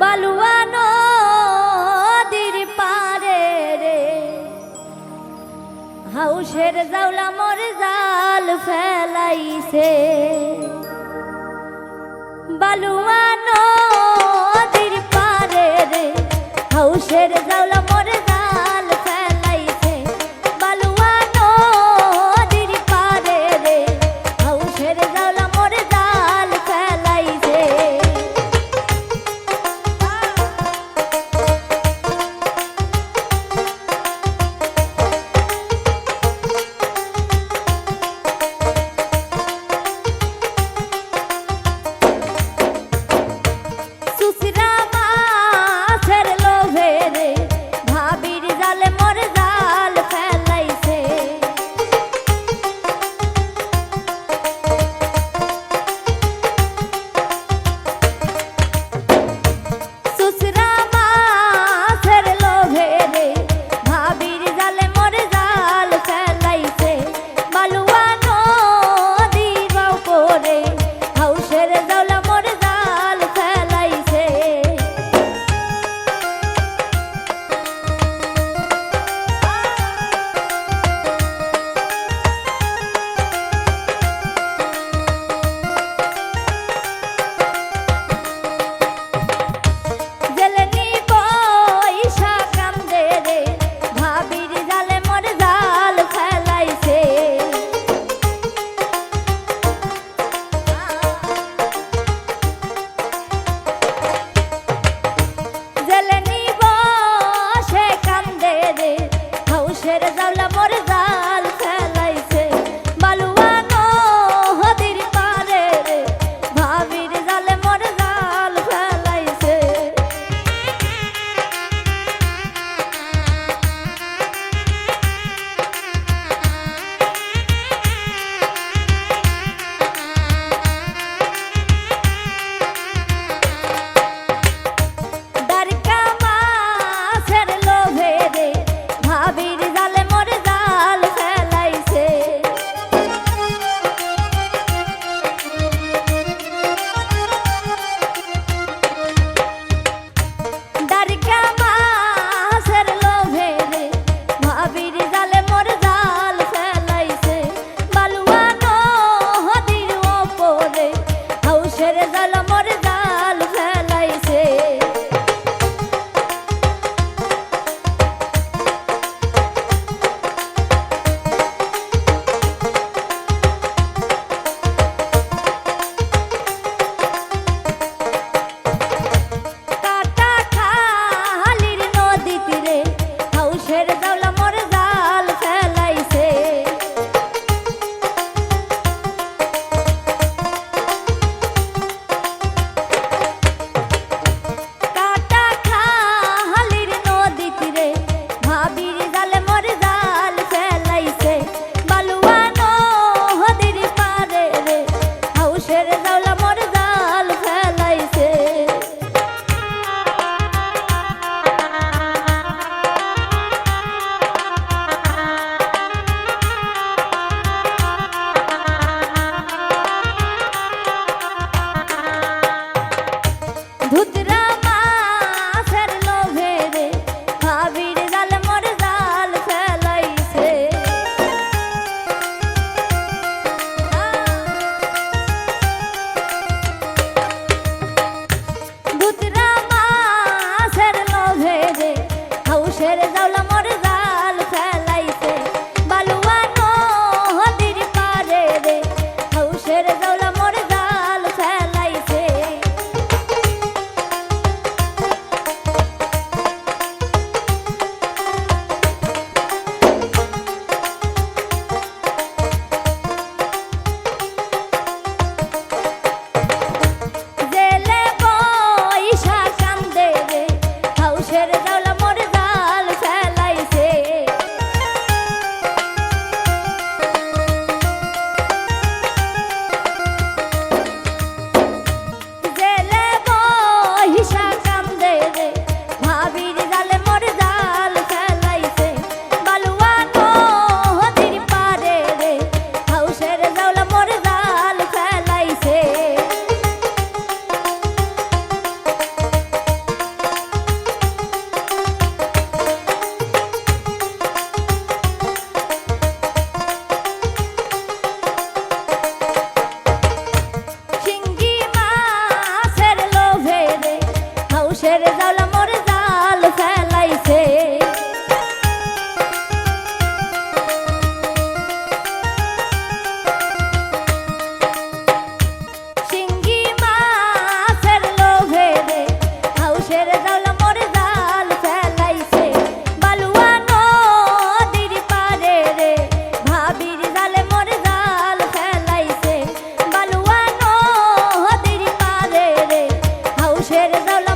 বালুয়া নদীর পারে রে। হাউসের জাউলা মোর জাল ফেলাইছে। Balua Ustedes there is no.